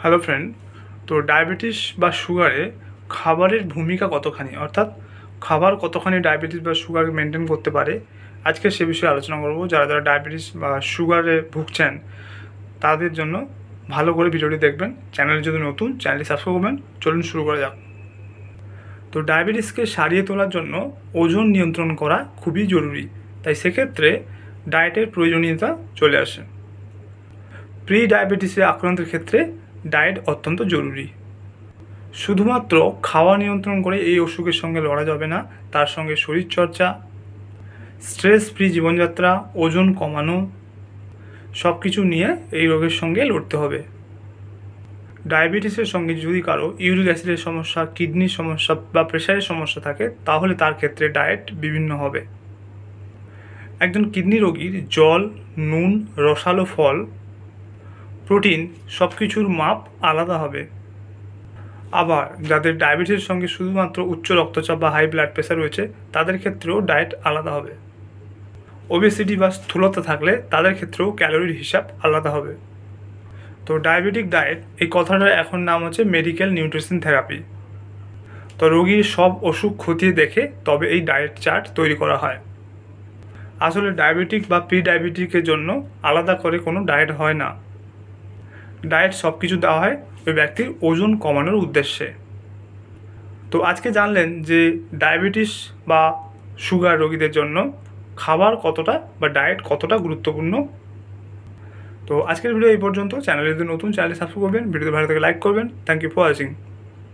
Hello friend তো diabetes বা সুগারে খাবারের ভূমিকা কতখানি? অর্থাৎ খাবার কতখানি ডায়াবেটিস বা সুগার মেনটেন করতে পারে? আজকে সে বিষয়ে আলোচনা করব। যারা যারা ডায়াবেটিস বা সুগারে ভুগছেন, তাদের জন্য ভালো করে ভিডিওটি দেখবেন। চ্যানেল যদি নতুন, চ্যানেলটি সাবস্ক্রাইব করবেন। চলুন শুরু করা যাক। তো ডায়াবেটিসকে সারিয়ে তোলার জন্য ওজন নিয়ন্ত্রণ করা খুবই জরুরি। তাই সেক্ষেত্রে ডায়েটের প্রয়োজনীয়তা চলে আসে। প্রি ডায়াবেটিসে আক্রান্তের ক্ষেত্রে ডায়েট অত্যন্ত জরুরি। শুধুমাত্র খাওয়া নিয়ন্ত্রণ করে এই অসুখের সঙ্গে লড়া যাবে না, তার সঙ্গে শরীরচর্চা স্ট্রেস ফ্রি জীবনযাত্রা, ওজন কমানো সব কিছু নিয়ে এই রোগের সঙ্গে লড়তে হবে। ডায়াবেটিসের সঙ্গে যদি কারও ইউরিক অ্যাসিডের সমস্যা, কিডনির সমস্যা বা প্রেশারের সমস্যা থাকে, তাহলে তার ক্ষেত্রে ডায়েট বিভিন্ন হবে। একজন কিডনি রোগীর জল, নুন, রসালো ফল প্রোটিন সব কিছুর মাপ আলাদা হবে। আবার যাদের ডায়াবেটিসের সঙ্গে শুধুমাত্র উচ্চ রক্তচাপ বা হাই ব্লাড প্রেশার রয়েছে, তাদের ক্ষেত্রেও ডায়েট আলাদা হবে। ওবেসিটি বা স্থূলতা থাকলে তাদের ক্ষেত্রেও ক্যালোরির হিসাব আলাদা হবে। তো ডায়াবেটিক ডায়েট এই কথাটার এখন নাম হচ্ছে মেডিকেল নিউট্রিশন থেরাপি তো রোগীর সব অসুখ খতিয়ে দেখে তবে এই ডায়েট চার্ট তৈরি করা হয়। আসলে ডায়াবেটিক বা প্রি ডায়াবেটিকের জন্য আলাদা করে কোনো ডায়েট হয় না। ডায়েট সব কিছু দেওয়া হয় ওই ব্যক্তির ওজন কমানোর উদ্দেশ্যে। তো আজকে জানলেন যে ডায়াবেটিস বা সুগার রোগীদের জন্য খাবার কতটা বা ডায়েট কতটা গুরুত্বপূর্ণ। তো আজকের ভিডিও এই পর্যন্ত। চ্যানেলে যদি নতুন চ্যানেল সাবস্ক্রাইব করবেন, ভিডিওতে ভালো থেকে লাইক করবেন। Thank you for watching